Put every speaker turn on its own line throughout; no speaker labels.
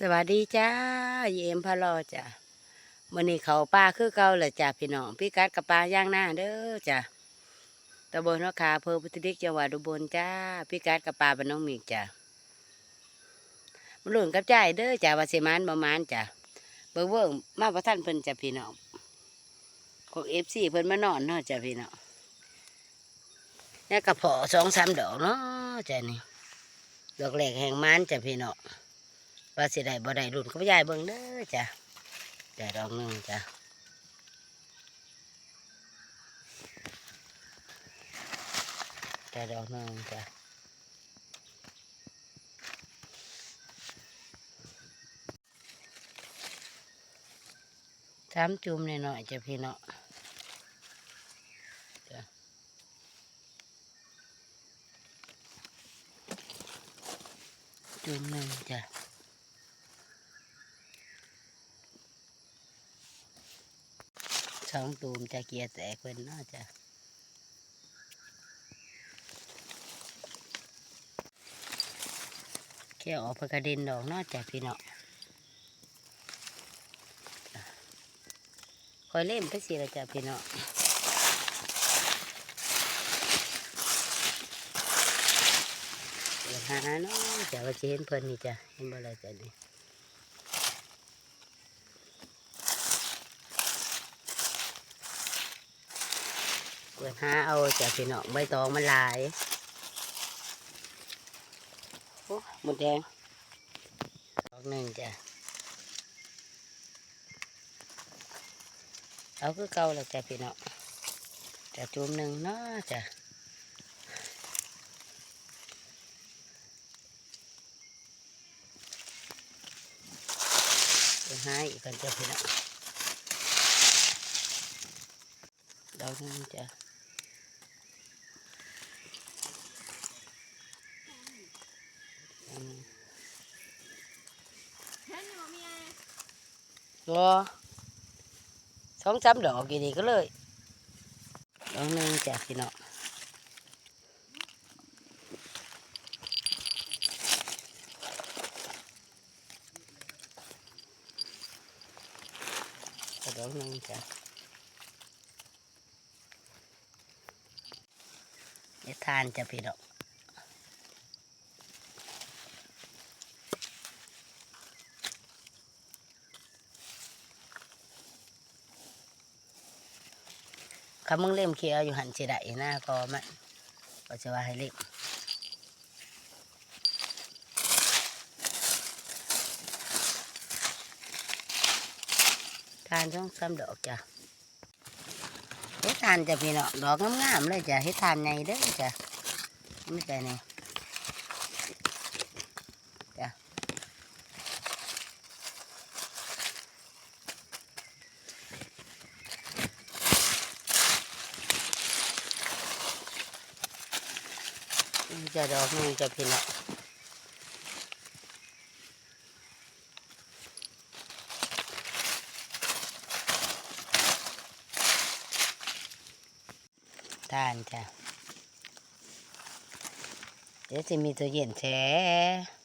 สวัสดีจ้าเยมพะลอจ้ะมื่อนี้เขาปลาคือเก่าเลยจ้ะพี่น้องพี่กัดกับปลาย่างหน้าเด้อจ้ะตำบลนกขาเภอพุทธิดิกจังหวัดอุบลจ้าพี่กัดกับปลาบ้านน้องมีจ้ะมาลุ้นกับใจเด้อจ้ะวาสิมานบ่มานจ้ะเบิ่งเบิ่งมาประท่านเพิ่นจ้ะพี่น้องของเอฟซีเพิ่นมานอนเนาะจ้ะพี่น้องนี่กระเพาะสองสามดอกเนาะจ้ะนี่ดอกแรกแห่งมันจ้ะพี่น้อง ว่าสิได้บ่ได้รุ่นก็ยายเบิ่งเด้อจ้ะจ้ะดอกหนึงจ้ะจ้ะดอกหนึงจ้ะสามจุ่มหน่อยๆจ้ะพี่เนาะจุ่มหนึ่งจ้ะ สองตูมจะเกียร์แตกเพิ่นเนาจะเขี่ยออกไปกระเด็นดอกเนาจะพี่เนาะคอยเล่มไปสิละจ้ะพี่เนาะเดี๋ยวหาเนาะจะว่าจะเห็นเพิ่นนี่จ้ะเห็นบ่เลยจ้ะนี่ ปิดหาเอาจากพี่น้องใบตองมันหลายโอ้หมดแดงดอกหนึ่งจ้ะเอาคือเก่าแล้วจ้ะพี่น้องจะจุ่มหนึ่งเนาะจ้ะเปิดหาอีกกันจ้ะพี่น้องดอกหนึ่งจ้ะ อืมรอสองสามดอกกี่ดีก็เลยดอกหนึ่งจ้ะพี่น้องดอกหนึ่งจ้ะเดี๋ยวทานจ้ะพี่น้อง คำมึงเล่มเคียวอยู่หันเฉดได้นะก็มันก็จะว่าให้เล่มทานช่องซ้ำดอกจ้ะเฮ็ดทานจะพี่เนาะดอกงามๆเลยจ้ะเฮ็ดทานไงเด้อจ้ะไม่ใช่นี่ย จะดอกหนึงจะพี่เนาะทานจ้ะเดี๋ยวจะมีตัวเย็นแช่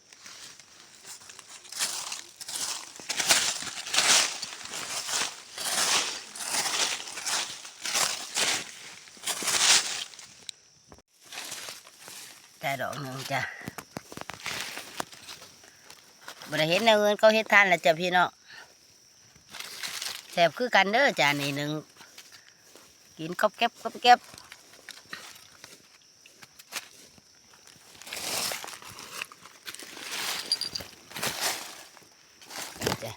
แต่ดอกหนึ่งจ้ะบ่ได้เห็นแนวเงินเขาเฮ็ดทานแล้วจ้ะพี่เนาะแสบคือกันเด้อจ้ะนี่หนึ่งกินก๊อบแก็บก๊อบแก็บจ้ะ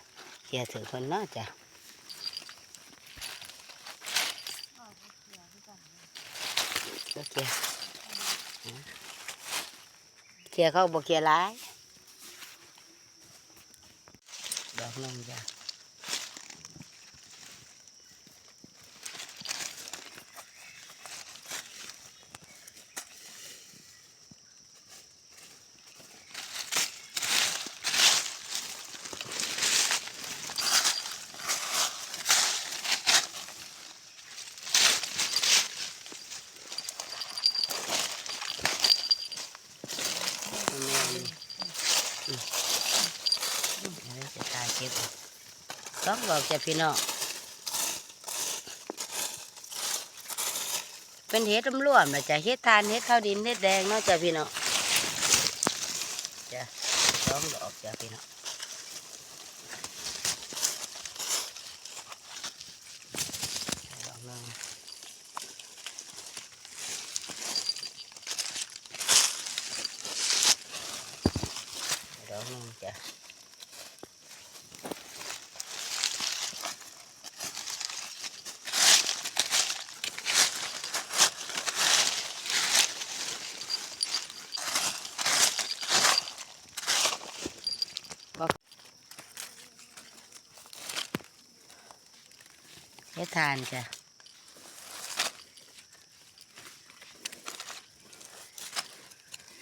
เคลียร์ถือคนเนาะจ้ะก็เคลียร์ เคลียร์เข้าบ่เคลียร์ร้ายดอกหนึงจ้ะแม่นอืม เก็บสองดอกจ้ะพี่น้องเป็นเห็ดรวมๆนะจ้ะเห็ดทานเห็ดข้าวดินเห็ดแดงเนาะจ้ะพี่น้องจ้ะสองดอกจ้ะพี่น้องดอกหนึงดอกหนึงจ้ะ เฮ็ดทานจ้ะ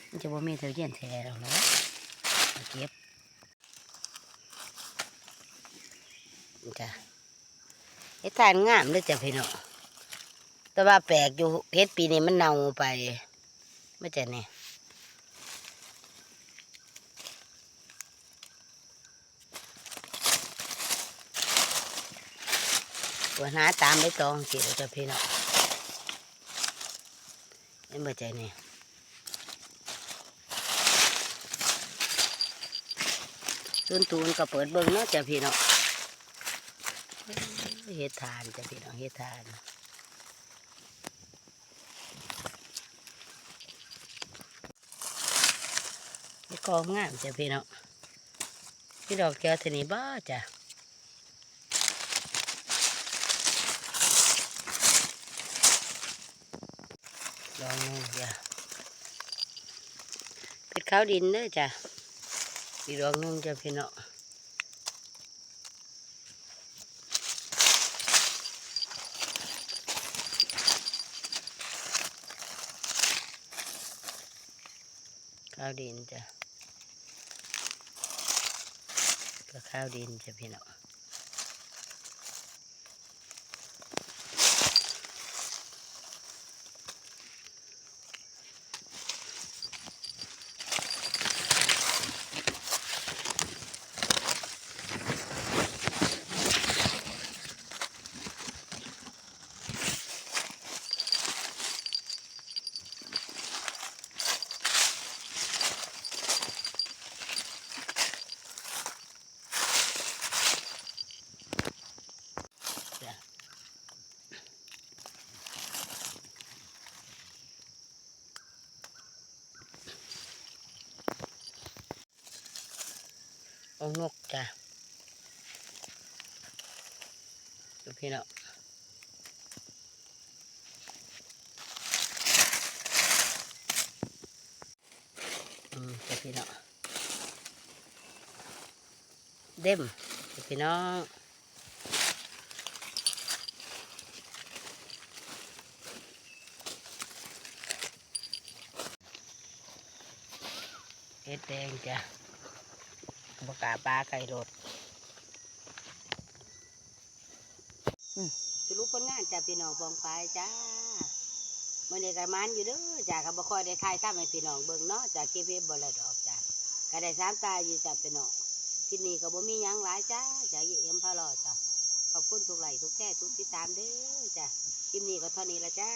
มันจะว่มีเธอเย็นแท้หรอกเนาะเอาเก็บจ้ะเฮ็ดทานงามเลยจ้ะพี่น้องแต่ว่าแปลกอยู่เฮ็ดปีนี้มันเน่าไปไม่จ้ะเนี่ย ปวดหาตามไม่ตองสิเราจะพี่น้องนี่ไม่ใจเนี่ยตูนตูนก็เปิดเบิ้งเนาะจ้ะพี่น้องเฮ็ดทานจ้ะพี่น้องเฮ็ดทานกองงามจ้ะพี่น้องพี่ดอกแก้วทานี้บ้าจ้ะ ลองดูจ้ะเป็ดข้าวดินเด้อจ้ะอีดอกหนึงจ้ะพี่น้องข้าวดินจ้ะก็ข้าวดินจ้ะพี่น้อง เอานกจ้ะดูพี่น้องอืมจ้ะพี่น้องเด็มจ้ะพี่น้องเฮ็ดแดงจ้ะ บกล้าปลาไก่รดสรุปผลงานจ้ะพี่น้องบองไปจ้าเมื่อนี้ก็มันอยู่เด้อจ้ะก็บ่ค่อยได้ทายทำให้พี่น้องเบิ่งเนาะจ้ะเก็บเฮ็ดบ่ละดอกจ้ะก็ได้สามตาอยู่จ้ะพี่น้องที่นี่ก็บ่มีหยังหลายจ้าจ้ะอย่าเอ็มพะรอจ้ะขอบคุณทุกไหลทุกแค่ทุกติดตามเด้อจ้ะคลิปนี้ก็เท่านี้ละจ้า